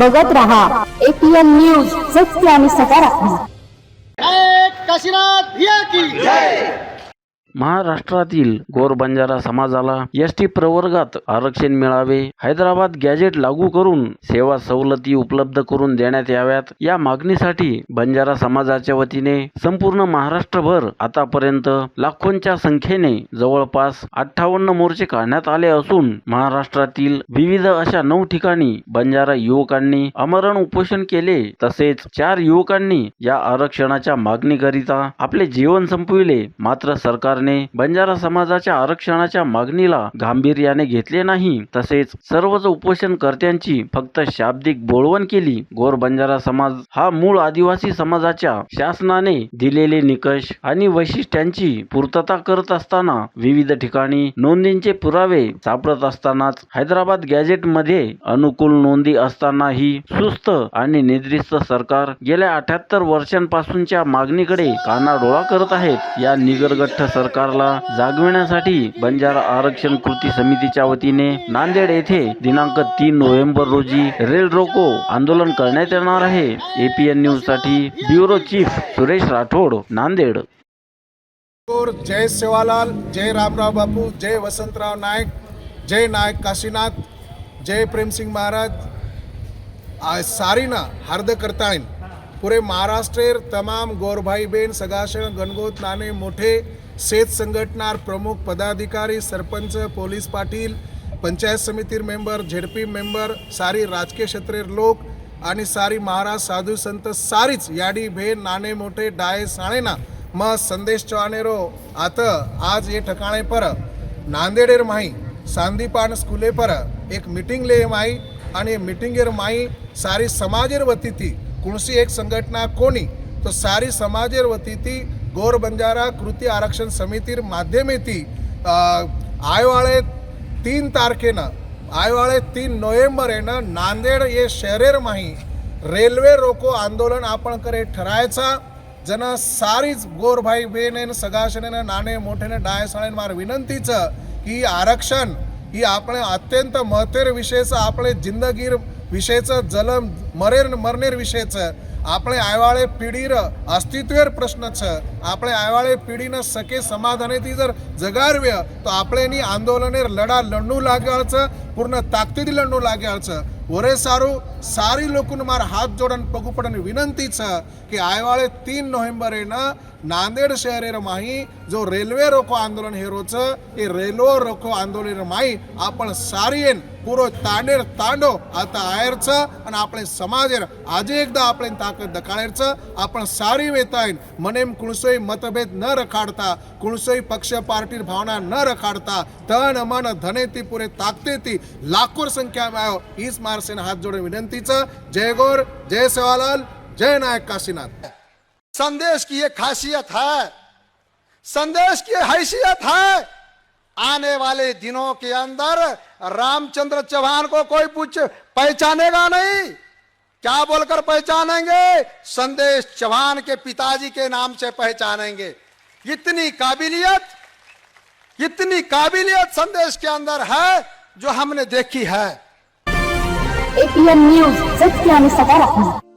बघत रहा. APN news सत्य आणि सकारात्मक. काशीनाथ भिया की. महाराष्ट्रातील गोर बंजारा समाजाला एस टी प्रवर्गात आरक्षण मिळावे हैदराबाद गॅजेट लागू करून सेवा सवलती उपलब्ध करून देण्यात याव्यात या मागणीसाठी बंजारा समाजाच्या वतीने संपूर्ण महाराष्ट्रभर आतापर्यंत लाखोंच्या संख्येने जवळपास अठ्ठावन्न मोर्चे काढण्यात आले असून महाराष्ट्रातील विविध अशा नऊ ठिकाणी बंजारा युवकांनी आमरण उपोषण केले तसेच चार युवकांनी या आरक्षणाच्या मागणीकरिता आपले जीवन संपविले मात्र सरकार सरकारने बंजारा समाजाच्या आरक्षणाच्या मागणीला गांभीर्याने घेतले नाही. तसेच सर्वच उपोषणकर्त्यांची फक्त शाब्दिक बोळवण केली. गोर बंजारा समाज हा मूळ आदिवासी समाजाच्या शासनाने दिलेले निकष आणि वैशिष्ट्यांची पूर्तता करत असताना विविध ठिकाणी नोंदींचे पुरावे सापडत असतानाच हैदराबाद गॅजेटमध्ये अनुकूल नोंदी असतानाही सुस्त आणि निद्रिस्त सरकार गेल्या अठ्याहत्तर वर्षांपासूनच्या मागणीकडे कानाडोळा करत आहेत. या निगरगठ्ठ सरकारला जागविण्यासाठी बंजारा आरक्षण कृती समितीच्या वतीने नांदेड येथे दिनांक तीन नोव्हेंबर रोजी रेल रोको आंदोलन करण्यात येणार आहे. एपीएन न्यूजसाठी ब्युरो चीफ सुरेश राठोड नांदेड. जय सेवालाल जय रामराव बापू जय वसंतराव नायक जय नायक काशीनाथ जय प्रेमसिंग महाराज. सारीना हार्द करता येईल महाराष्ट्रेर तमाम गोरभाई बेन सगाशण गणगोत नाणे मोठे शेत संघटनार प्रमुख पदाधिकारी सरपंच पोलीस पाटील पंचायत समितीर मेंबर झेडपी मेंबर सारी राजकीय क्षेत्रेर लोक आणि सारी महाराज साधू संत सारीच याडी भेन नाणे मोठे डाये साणेना म संदेश चव्हाणेरो आता आज ये ठिकाणे पर नांदेडेर माई सांदीपान स्कूले पर एक मिटिंग ले माई आणि मिटिंगेर माई सारी समाजेर वती ती कोणसी एक संघटना कोणी तो सारी समाजेर वती ती गोर बंजारा कृती आरक्षण समितीर माध्यमेती आयवाळे तीन तारखेनं आयवाळे तीन नोव्हेंबरेनं नांदेड ये शहरेर माही रेल्वे रोको आंदोलन आपण करे ठरायचा जन सारीच गोरभाई बेन सगाशनेनं नाणे मोठेने डायसाळेन मार विनंतीचं की आरक्षण ही આપણે અત્યંત મહત્વેર વિષય છે આપણે જિંદગીર વિષય છે જલમ મરેર મરનેર વિષય છે આપણે આયવાળે પેઢીર અસ્તિત્વેર પ્રશ્ન છે આપણે આયવાળે પેઢીને સકે સમાધાનેથી જર જગારવ્ય તો આપણે એની આંદોલને લડા લડવું લાગ્યા છે પૂર્ણ તાકતીથી લડવું લાગ્યા છે ఒరేసారు సారీలోకున్న మరి హాత్ జోడన్ పగుపడని వినంतीच की आयवाळे तीन नोव्हेंबर येणं नांदेड शहरेर माही जो रेल्वे रोको आंदोलन हे रोचं हे रेल्वे रोको आंदोलन माही आपण सारी येन પૂરો તાનેર તાંડો આતા આયર છે અને આપણે સમાજેર આજે એકદા આપણે તાકાત દખાડેર છે આપણે સારી વેતાઈન મને એમ કુણસોય મતભેદ ન રખાડતા કુણસોય પક્ષ પાર્ટીની ભાવના ન રખાડતા ધન અમાન ધનેથી પૂરે તાકતેથી લાખો સંખ્યામાં આવ્યો ઈસ મારસેના હાથ જોડે વિનંતી છે જય ગોર જય સેવાલાલ જય નાયક કાશીનાથ संदेश की ये खासियत है संदेश की हैसियत है आने वाले दिनों के अंदर रामचंद्र चौहान को कोई पूछ पहचानेगा नहीं। क्या बोलकर पहचानेंगे? संदेश चौहान के पिताजी के नाम से पहचानेंगे। इतनी काबिलियत इतनी काबिलियत संदेश के अंदर है जो हमने देखी है। एपीएन न्यूज़ सत्य आणि सकारात्मक